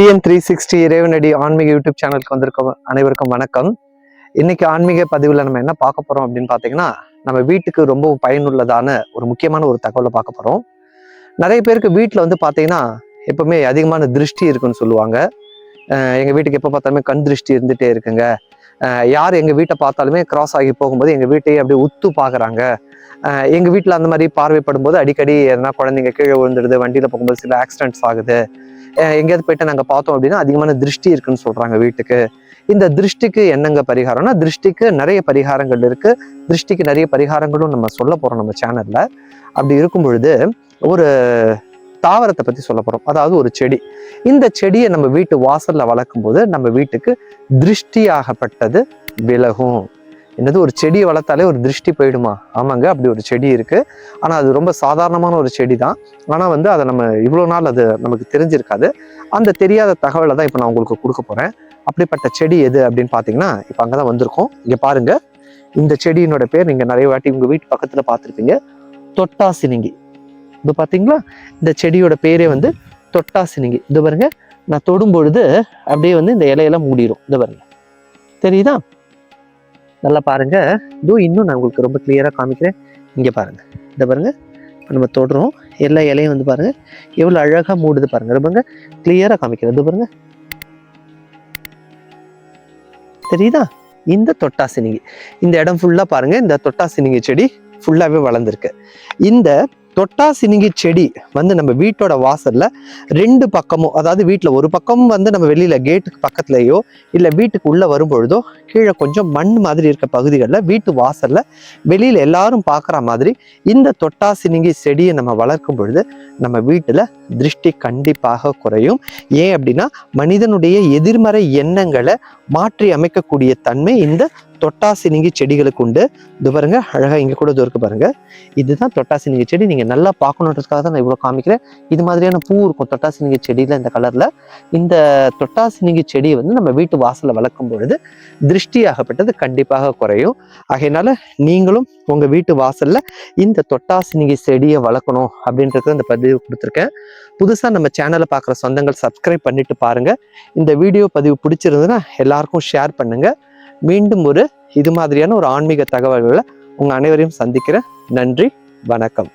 TN three sixty இறைவனடி ஆன்மீக YouTube சேனலுக்கு வந்திருக்க அனைவருக்கும் வணக்கம். இன்னைக்கு ஆன்மீக பதிவில் நம்ம என்ன பார்க்க போறோம் அப்படின்னு பார்த்தீங்கன்னா நம்ம வீட்டுக்கு ரொம்ப பயனுள்ளதான ஒரு முக்கியமான ஒரு தகவலை பார்க்க போறோம். நிறைய பேருக்கு வீட்டில் வந்து பார்த்தீங்கன்னா எப்பவுமே அதிகமான திருஷ்டி இருக்குன்னு சொல்லுவாங்க. எங்கள் எங்க வீட்டுக்கு எப்போ பார்த்தாலுமே கண் திருஷ்டி இருந்துட்டே இருக்குங்க. யார் எங்கள் வீட்டை பார்த்தாலுமே கிராஸ் ஆகி போகும்போது எங்கள் வீட்டையே அப்படியே உத்து பார்க்குறாங்க. எங்கள் வீட்டில் அந்த மாதிரி பார்வைப்படும் போது அடிக்கடி எதனா குழந்தைங்க கீழே விழுந்துடுது வண்டியில் போகும்போது சில ஆக்சிடென்ட்ஸ் ஆகுது. எங்கேயாவது போயிட்டு நாங்கள் பார்த்தோம் அப்படின்னா அதிகமான திருஷ்டி இருக்குன்னு சொல்கிறாங்க வீட்டுக்கு. இந்த திருஷ்டிக்கு என்னங்க பரிகாரம்னா திருஷ்டிக்கு நிறைய பரிகாரங்கள் இருக்குது திருஷ்டிக்கு நிறைய பரிகாரங்களும் நம்ம சொல்ல போகிறோம் நம்ம சேனலில் அப்படி இருக்கும் பொழுது ஒரு தாவரத்தை பற்றி சொல்ல போகிறோம் அதாவது ஒரு செடி. இந்த செடியை நம்ம வீட்டு வாசலில் வளர்க்கும் போது நம்ம வீட்டுக்கு திருஷ்டியாகப்பட்டது விலகும். என்னது ஒரு செடியை வளர்த்தாலே ஒரு திருஷ்டி போயிடுமா? ஆமாங்க அப்படி ஒரு செடி இருக்குது ஆனால் அது ரொம்ப சாதாரணமான ஒரு செடி தான் ஆனால் வந்து அதை நம்ம இவ்வளோ நாள் அது நமக்கு தெரிஞ்சிருக்காது. அந்த தெரியாத தகவலை தான் இப்போ நான் உங்களுக்கு கொடுக்க போகிறேன் அப்படிப்பட்ட செடி எது அப்படின்னு பார்த்தீங்கன்னா இப்போ அங்கே தான் வந்திருக்கோம். இங்கே பாருங்கள் இந்த செடியினோட பேர் நீங்கள் நிறைய வாட்டி உங்கள் வீட்டு பக்கத்தில் பார்த்துருப்பீங்க. தொட்டாசினிங்கி இது பார்த்தீங்களா இந்த செடியோட பேரே வந்து தொட்டாசினிங்கி. இது பாருங்க நான் தொடும் பொழுது அப்படியே வந்து இந்த இலையெல்லாம் மூடிடும் இது பாருங்க. தெரியுதா? நல்லா பாருங்க. இதோ இன்னும் நான் உங்களுக்கு ரொம்ப கிளியராக காமிக்கிறேன். இங்கே பாருங்க. இதை பாருங்க. நம்ம தொடுறோம். எல்லா இலையும் வந்து பாருங்க. எவ்வளவு அழகா மூடுது பாருங்க. ரொம்ப கிளியராக காமிக்கிறேன். இது பாருங்க. தெரியுதா? இந்த தொட்டாசினிங்கி. இந்த இடம் ஃபுல்லாக பாருங்க. இந்த தொட்டாசினிங்கி செடி ஃபுல்லாகவே வளர்ந்துருக்கு. இந்த தொட்டாசினிங்கி செடி வந்து நம்ம வீட்டோட வாசல்ல ரெண்டு பக்கமும் அதாவது வீட்டில் ஒரு பக்கம் வந்து நம்ம வெளியில கேட்டுக்கு பக்கத்துலேயோ இல்லை வீட்டுக்கு உள்ள வரும்பொழுதோ கீழே கொஞ்சம் மண் மாதிரி இருக்க பகுதிகளில் வீட்டு வாசல்ல வெளியில எல்லாரும் பார்க்குற மாதிரி இந்த தொட்டாசினிங்கி செடியை நம்ம வளர்க்கும் பொழுது நம்ம வீட்டில் திருஷ்டி கண்டிப்பாக குறையும். ஏன் அப்படின்னா மனிதனுடைய எதிர்மறை எண்ணங்களை மாற்றி அமைக்கக்கூடிய தன்மை இந்த தொட்டாசினிங்கி செடிகளுக்கு உண்டு. இது பாருங்க அழகாக இங்கே கூட இது இருக்கு பாருங்க. இதுதான் தொட்டாசினிங்கி செடி. நீங்கள் நல்லா பார்க்கணுன்றதுக்காக தான் நான் இவ்வளோ காமிக்கிறேன். இது மாதிரியான பூ இருக்கும் தொட்டாசினிங்கி செடியில் இந்த கலரில். இந்த தொட்டாசினிங்கி செடியை வந்து நம்ம வீட்டு வாசலில் வளர்க்கும் பொழுது திருஷ்டியாகப்பட்டது கண்டிப்பாக குறையும். ஆகையினால நீங்களும் உங்கள் வீட்டு வாசலில் இந்த தொட்டாசினிங்கி செடியை வளர்க்கணும் அப்படின்றது இந்த பதிவு கொடுத்துருக்கேன். புதுசாக நம்ம சேனலை பார்க்குற சொந்தங்கள் சப்ஸ்கிரைப் பண்ணிட்டு பாருங்கள் இந்த வீடியோ பதிவு பிடிச்சிருந்ததுன்னா எல்லாருக்கும் ஷேர் பண்ணுங்கள் மீண்டும் ஒரு இது மாதிரியான ஒரு ஆன்மீக தகவல்களை உங்கள் அனைவரையும் சந்திக்கிறேன். நன்றி வணக்கம்.